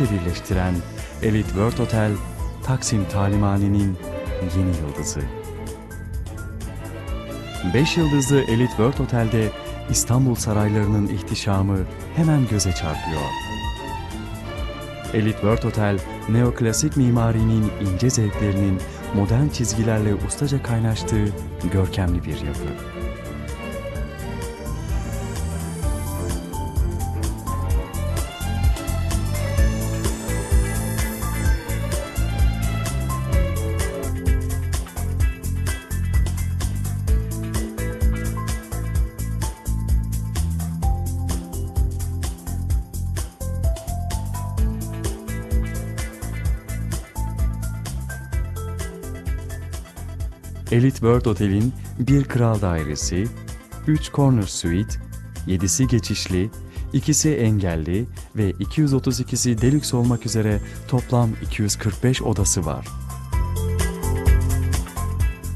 birleştiren Elite World Hotel, Taksim Talimhane'nin yeni yıldızı. 5 yıldızlı Elite World Otel'de İstanbul saraylarının ihtişamı hemen göze çarpıyor. Elite World Hotel, neoklasik mimarinin ince zevklerinin modern çizgilerle ustaca kaynaştığı görkemli bir yapı. Elite World Otel'in bir kral dairesi, 3 corner suite, 7'si geçişli, ikisi engelli ve 232'si deluxe olmak üzere toplam 245 odası var.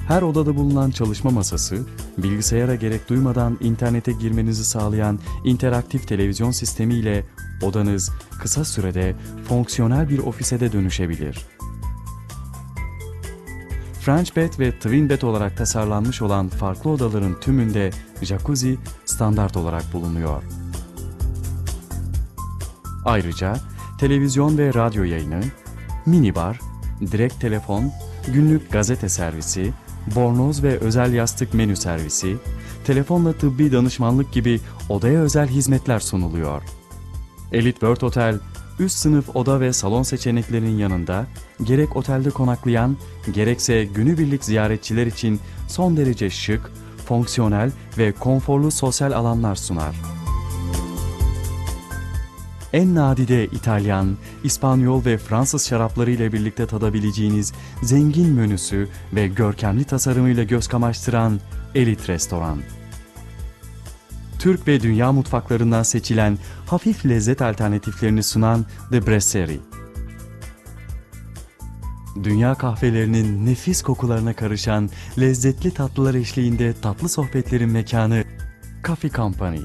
Her odada bulunan çalışma masası, bilgisayara gerek duymadan internete girmenizi sağlayan interaktif televizyon sistemi ile odanız kısa sürede fonksiyonel bir ofise de dönüşebilir. French bed ve twin bed olarak tasarlanmış olan farklı odaların tümünde jacuzzi standart olarak bulunuyor. Ayrıca televizyon ve radyo yayını, minibar, direkt telefon, günlük gazete servisi, bornoz ve özel yastık menü servisi, telefonla tıbbi danışmanlık gibi odaya özel hizmetler sunuluyor. Elite World Hotel, üst sınıf oda ve salon seçeneklerinin yanında gerek otelde konaklayan gerekse günübirlik ziyaretçiler için son derece şık, fonksiyonel ve konforlu sosyal alanlar sunar. En nadide İtalyan, İspanyol ve Fransız şarapları ile birlikte tadabileceğiniz zengin menüsü ve görkemli tasarımıyla göz kamaştıran elit restoran. Türk ve dünya mutfaklarından seçilen hafif lezzet alternatiflerini sunan The Brasserie. Dünya kahvelerinin nefis kokularına karışan lezzetli tatlılar eşliğinde tatlı sohbetlerin mekanı Coffee Company.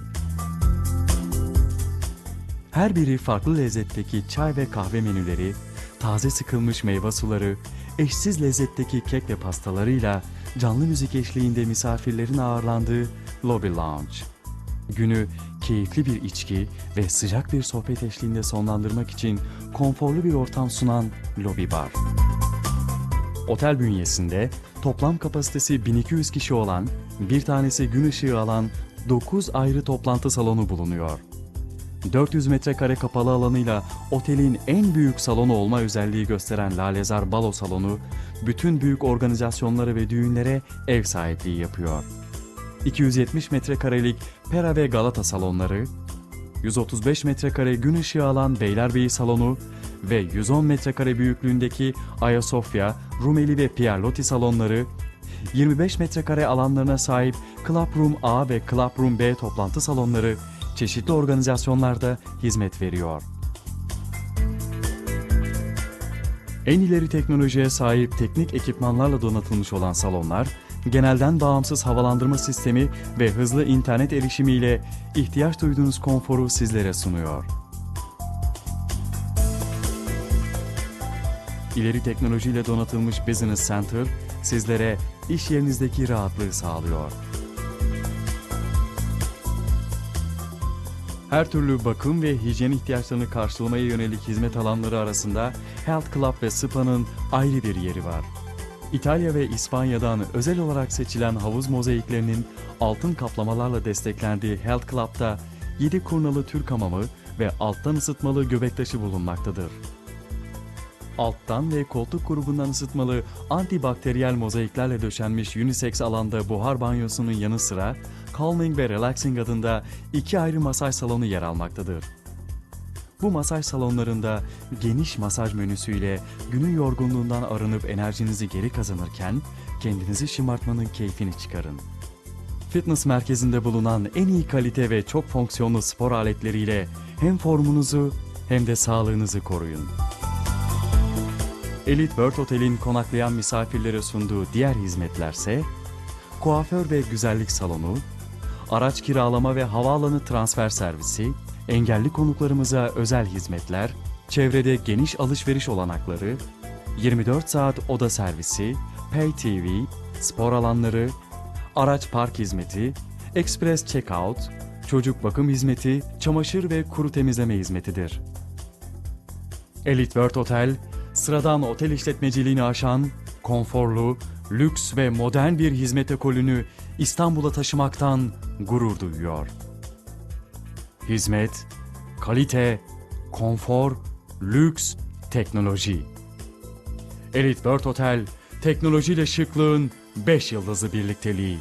Her biri farklı lezzetteki çay ve kahve menüleri, taze sıkılmış meyve suları, eşsiz lezzetteki kek ve pastalarıyla canlı müzik eşliğinde misafirlerin ağırlandığı Lobby Lounge. Günü keyifli bir içki ve sıcak bir sohbet eşliğinde sonlandırmak için konforlu bir ortam sunan Lobby Bar. Otel bünyesinde toplam kapasitesi 1200 kişi olan, bir tanesi gün ışığı alan 9 ayrı toplantı salonu bulunuyor. 400 metrekare kapalı alanıyla otelin en büyük salonu olma özelliği gösteren Lalezar Balo Salonu, bütün büyük organizasyonlara ve düğünlere ev sahipliği yapıyor. 270 metrekarelik Pera ve Galata salonları, 135 metrekare gün ışığı alan Beylerbeyi salonu ve 110 metrekare büyüklüğündeki Ayasofya, Rumeli ve Pierlotti salonları, 25 metrekare alanlarına sahip Club Room A ve Club Room B toplantı salonları çeşitli organizasyonlarda hizmet veriyor. En ileri teknolojiye sahip teknik ekipmanlarla donatılmış olan salonlar, genelden bağımsız havalandırma sistemi ve hızlı internet erişimiyle ihtiyaç duyduğunuz konforu sizlere sunuyor. İleri teknolojiyle donatılmış Business Center sizlere iş yerinizdeki rahatlığı sağlıyor. Her türlü bakım ve hijyen ihtiyaçlarını karşılamaya yönelik hizmet alanları arasında Health Club ve Spa'nın ayrı bir yeri var. İtalya ve İspanya'dan özel olarak seçilen havuz mozaiklerinin altın kaplamalarla desteklendiği Health Club'da 7 kurnalı Türk hamamı ve alttan ısıtmalı göbek taşı bulunmaktadır. Alttan ve koltuk grubundan ısıtmalı antibakteriyel mozaiklerle döşenmiş unisex alanda buhar banyosunun yanı sıra Calming ve Relaxing adında iki ayrı masaj salonu yer almaktadır. Bu masaj salonlarında geniş masaj menüsüyle günün yorgunluğundan arınıp enerjinizi geri kazanırken kendinizi şımartmanın keyfini çıkarın. Fitness merkezinde bulunan en iyi kalite ve çok fonksiyonlu spor aletleriyle hem formunuzu hem de sağlığınızı koruyun. Elite World Otel'in konaklayan misafirlere sunduğu diğer hizmetlerse kuaför ve güzellik salonu, araç kiralama ve havaalanı transfer servisi, engelli konuklarımıza özel hizmetler, çevrede geniş alışveriş olanakları, 24 saat oda servisi, Pay TV, spor alanları, araç park hizmeti, express checkout, çocuk bakım hizmeti, çamaşır ve kuru temizleme hizmetidir. Elite World Hotel, sıradan otel işletmeciliğini aşan, konforlu, lüks ve modern bir hizmet ekolünü İstanbul'a taşımaktan gurur duyuyor. Hizmet, kalite, konfor, lüks, teknoloji. Elite World Hotel, teknolojiyle şıklığın 5 yıldızı birlikteliği.